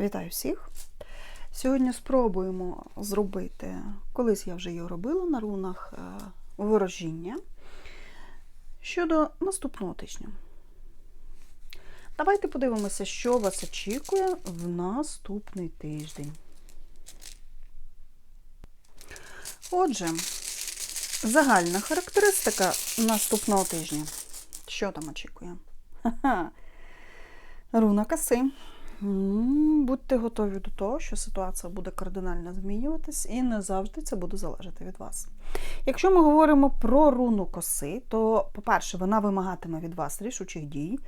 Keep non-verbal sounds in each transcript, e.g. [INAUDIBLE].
Вітаю всіх! Сьогодні спробуємо зробити, колись я вже його робила на рунах е, ворожіння щодо наступного тижня. Давайте подивимося, що вас очікує в наступний тиждень. Отже, загальна характеристика наступного тижня. Що там очікує? Ха-ха. Руна коси. Будьте готові до того, що ситуація буде кардинально змінюватись, і не завжди це буде залежати від вас. Якщо ми говоримо про руну коси, то, по-перше, вона вимагатиме від вас рішучих дій,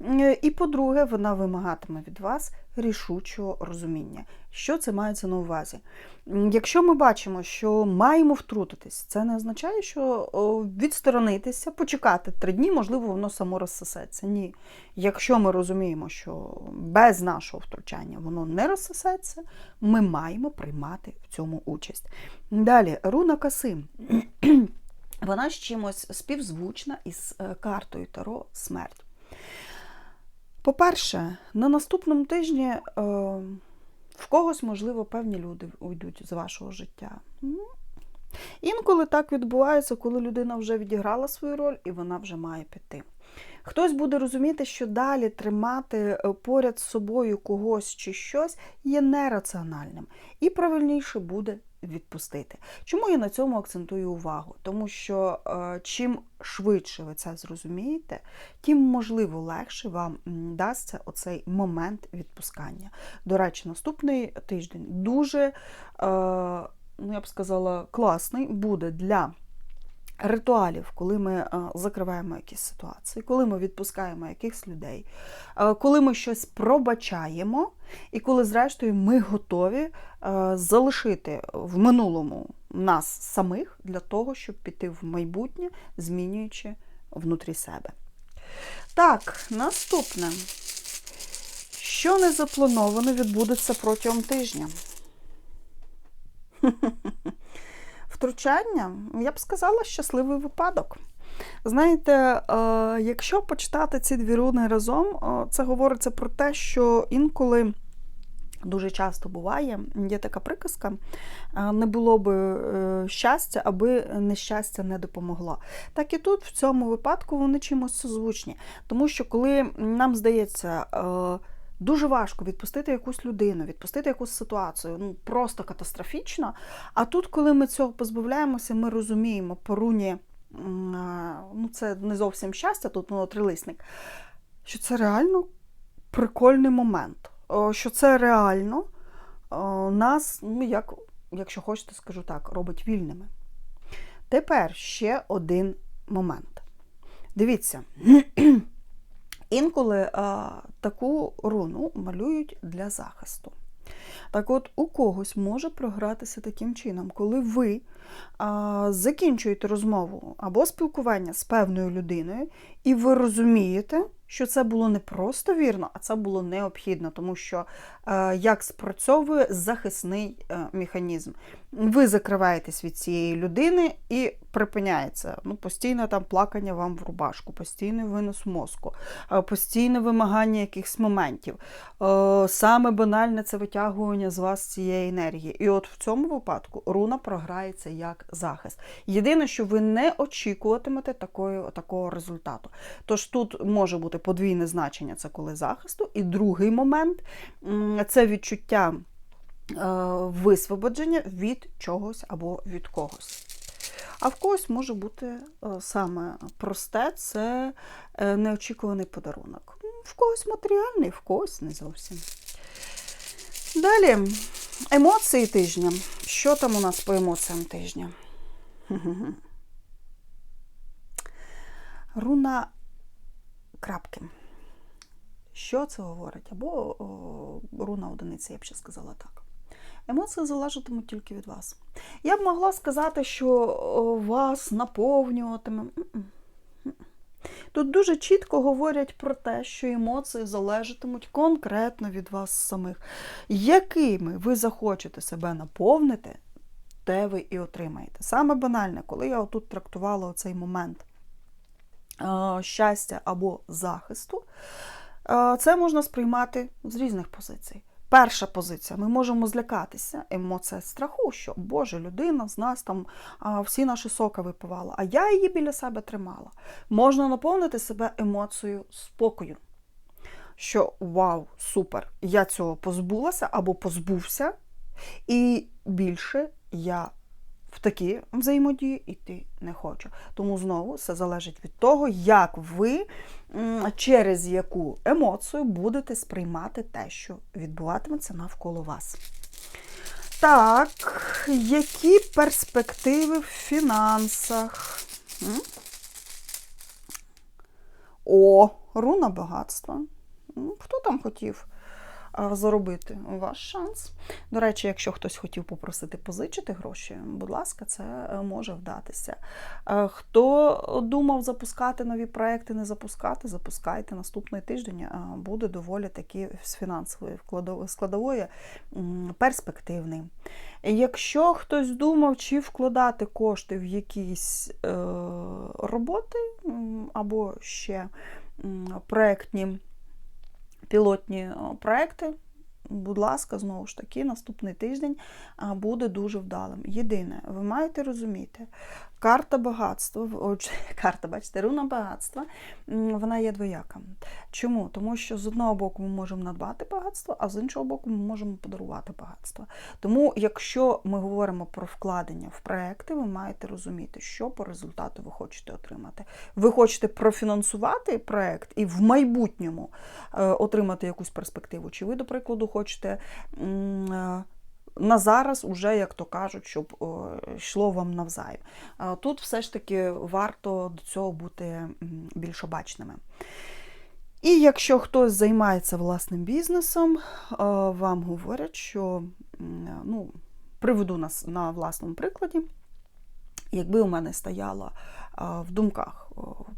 Е, і, по-друге, вона вимагатиме від вас рішучого розуміння. Що це мається на увазі? Якщо ми бачимо, що маємо втрутитись, це не означає, що відсторонитися, почекати три дні, можливо, воно само розсосеться. Ні. Якщо ми розуміємо, що без нашого втручання воно не розсосеться, ми маємо приймати в цьому участь. Далі, руна коси. [CLEARS THROAT] Вона з чимось співзвучна із е, картою Таро смерть. По-перше, на наступному тижні е, в когось, можливо, певні люди уйдуть з вашого життя. Інколи так відбувається, коли людина вже відіграла свою роль і вона вже має піти. Хтось буде розуміти, що далі тримати е, поряд з собою когось чи щось є нераціональним, і правильніше буде відпустити. Чому я на цьому акцентую увагу? Тому що е, чим швидше ви це зрозумієте, тим, можливо, легше вам дасться оцей момент відпускання. До речі, наступний тиждень дуже, е, ну я б сказала, класний буде для ритуалів, коли ми е, закриваємо якісь ситуації, коли ми відпускаємо якихось людей, е, коли ми щось пробачаємо, і коли, зрештою, ми готові е, залишити в минулому нас самих для того, щоб піти в майбутнє, змінюючи внутрі себе. Так, наступне. Що не заплановано відбудеться протягом тижня? [LAUGHS] Втручання, я б сказала, щасливий випадок. Знаєте, е, якщо почитати ці дві руни разом, е, це говориться про те, що інколи. Дуже часто буває, є така приказка, е, не було би щастя, аби нещастя не допомогло. Так і тут, в цьому випадку, вони чимось созвучні. Тому що коли нам здається, дуже важко відпустити якусь людину, відпустити якусь ситуацію, ну просто катастрофічно. А тут, коли ми цього позбавляємося, ми розуміємо по руні, ну це не зовсім щастя, тут воно трилисник, що це реально прикольний момент, що це реально нас, ну як, якщо хочете, скажу так, робить вільними. Тепер ще один момент. Дивіться. [CLEARS THROAT] Інколи а, таку руну малюють для захисту. Так от, у когось може програтися таким чином, коли ви а, закінчуєте розмову або спілкування з певною людиною, і ви розумієте, що це було не просто вірно, а це було необхідно, тому що е, як спрацьовує захисний е, механізм. Ви закриваєтесь від цієї людини і припиняється. Ну, постійне там плакання вам в рубашку, постійний винос мозку, е, постійне вимагання якихось моментів. Саме банальне це витягування з вас цієї енергії. І от в цьому випадку руна програється як захист. Єдине, що ви не очікуватимете такої, такого результату. Тож тут може бути подвійне значення, це коли захисту. І другий момент це відчуття е, висвободження від чогось або від когось. А в когось може бути е, саме просте це е, неочікуваний подарунок. В когось матеріальний, в когось не зовсім. Далі, емоції тижня. Що там у нас по емоціям тижня? [LAUGHS] Руна крапки. Що це говорить? Або о, руна одиниці, я б ще сказала так. Емоції залежатимуть тільки від вас. Я б могла сказати, що вас наповнюватиме. Тут дуже чітко говорять про те, що емоції залежатимуть конкретно від вас самих. Якими ви захочете себе наповнити, те ви і отримаєте. Саме банальне, коли я отут трактувала цей момент щастя або захисту, е, це можна сприймати з різних позицій. Перша позиція, ми можемо злякатися. Емоція страху, що Боже, людина з нас там всі наші соки випивала, а я її біля себе тримала. Можна наповнити себе емоцією спокою. Що вау, супер! Я цього позбулася або позбувся, і більше я в такі взаємодії йти не хочу. Тому знову все залежить від того, як ви через яку емоцію будете сприймати те, що відбуватиметься навколо вас. Так, які перспективи в фінансах? О, руна багатства. Хто там хотів заробити? Ваш шанс. До речі, якщо хтось хотів попросити позичити гроші, будь ласка, це е, може вдатися. Е, Хто думав запускати нові проекти, не запускати, запускайте. Наступний тиждень е, буде доволі таки з фінансової складової перспективний. Якщо хтось думав, чи вкладати кошти в якісь е, роботи або ще проектні пілотні е, проекти. Будь ласка, знову ж таки, наступний тиждень буде дуже вдалим. Єдине, ви маєте розуміти, карта багатства, [LAUGHS] карта, бачите, руна багатства, вона є двояка. Чому? Тому що з одного боку ми можемо надбати багатство, а з іншого боку, ми можемо подарувати багатство. Тому, якщо ми говоримо про вкладення в проекти, ви маєте розуміти, що по результату ви хочете отримати. Ви хочете профінансувати проект і в майбутньому е, отримати якусь перспективу. Чи ви, до прикладу, хочете е, на зараз, уже, як то кажуть, щоб е, йшло вам навзаєм. Е, Тут все ж таки варто до цього бути більш обачними. І якщо хтось займається власним бізнесом, вам говорять, що ну, приведу нас на власному прикладі. Якби у мене стояло в думках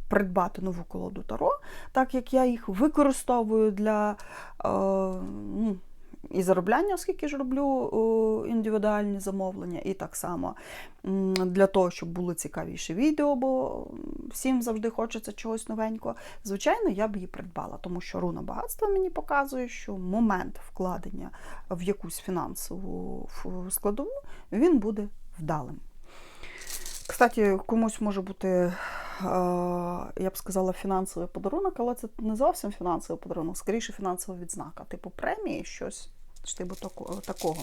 придбати нову колоду Таро, так як я їх використовую для ну, і заробляння, оскільки ж роблю індивідуальні замовлення, і так само для того, щоб було цікавіше відео, бо всім завжди хочеться чогось новенького. Звичайно, я б її придбала, тому що руна багатства мені показує, що момент вкладення в якусь фінансову складову він буде вдалим. Кстати, комусь може бути, е, я б сказала, фінансовий подарунок, але це не зовсім фінансовий подарунок, скоріше фінансова відзнака, типу премії, щось типу такого.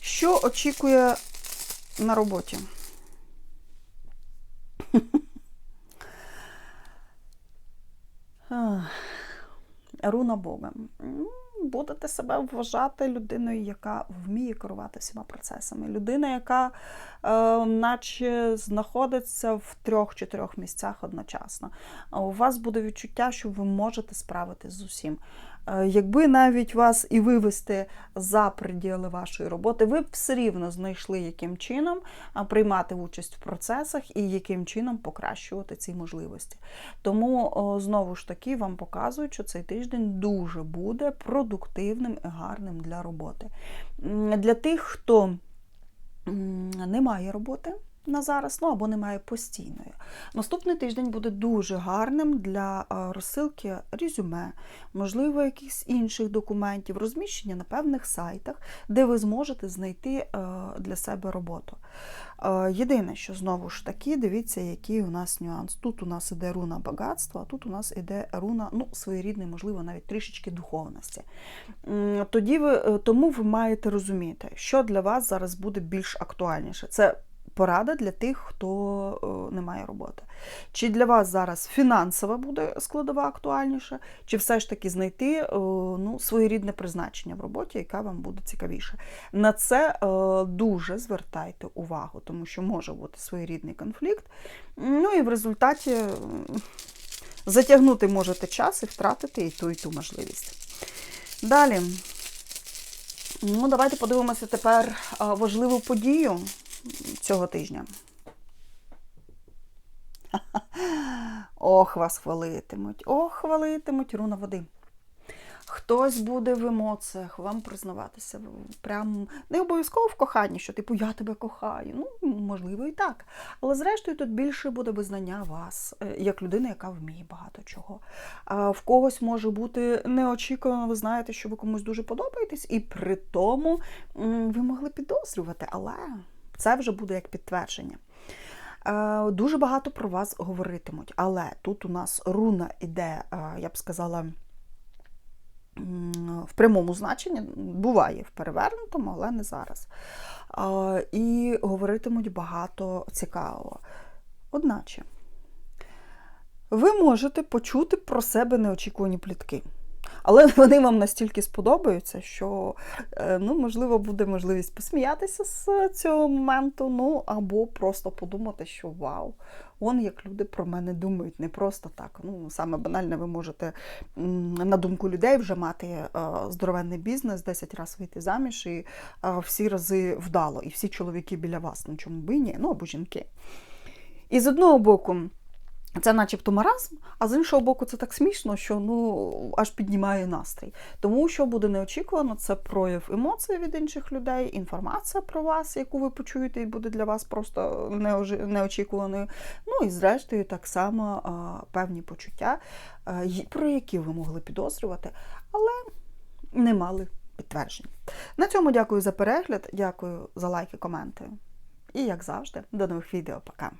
Що очікує на роботі? [LAUGHS] Руна Бога. Будете себе вважати людиною, яка вміє керувати всіма процесами. Людина, яка е, наче знаходиться в трьох-чотирьох місцях одночасно. У вас буде відчуття, що ви можете справитись з усім. Е, Якби навіть вас і вивести за приділи вашої роботи, ви б все рівно знайшли, яким чином приймати участь в процесах і яким чином покращувати ці можливості. Тому знову ж таки вам показують, що цей тиждень дуже буде продуктивним і гарним для роботи. Для тих, хто не має роботи. На зараз, ну або немає постійної. Наступний тиждень буде дуже гарним для е, розсилки резюме, можливо, якихось інших документів, розміщення на певних сайтах, де ви зможете знайти е, для себе роботу. Е, Єдине, що знову ж таки, дивіться, який у нас нюанс. Тут у нас іде руна багатства, а тут у нас іде руна, ну, своєрідний, можливо, навіть трішечки духовності. Тоді ви, тому ви маєте розуміти, що для вас зараз буде більш актуальніше. Це порада для тих, хто е, не має роботи. Чи для вас зараз фінансова буде складова актуальніша, чи все ж таки знайти е, ну, своєрідне призначення в роботі, яка вам буде цікавіше. На це е, дуже звертайте увагу, тому що може бути своєрідний конфлікт. Ну і в результаті затягнути можете час і втратити і ту, і ту можливість. Далі. Ну, давайте подивимося тепер важливу подію цього тижня. Ох, вас хвалитимуть, ох, хвалитимуть руна води. Хтось буде в емоціях вам признаватися. Прям не обов'язково в коханні, що типу я тебе кохаю. Ну, можливо, і так. Але зрештою тут більше буде визнання вас, е, як людини, яка вміє багато чого. А в когось може бути неочікувано, ви знаєте, що ви комусь дуже подобаєтесь, і при тому ви могли підозрювати, але це вже буде як підтвердження. Е, Дуже багато про вас говоритимуть, але тут у нас руна іде, е, я б сказала, в прямому значенні, буває в перевернутому, але не зараз. Е, І говоритимуть багато цікавого. Одначе, ви можете почути про себе неочікувані плітки. Але [LAUGHS] вони вам настільки сподобаються, що е, ну, можливо буде можливість посміятися з цього моменту, ну або просто подумати, що вау, он як люди про мене думають, не просто так. Ну, саме банальне, ви можете на думку людей вже мати е, здоровенний бізнес, 10 разів вийти заміж і е, всі рази вдало, і всі чоловіки біля вас, ну чому би ні, ну або жінки. І з одного боку. Це начебто маразм, а з іншого боку, це так смішно, що ну аж піднімає настрій. Тому що буде неочікувано, це прояв емоцій від інших людей, інформація про вас, яку ви почуєте, і буде для вас просто неочікуваною. Ну і зрештою, так само певні почуття, а, про які ви могли підозрювати, але не мали підтверджень. На цьому дякую за перегляд, дякую за лайки, коменти. І як завжди, до нових відео. Пока.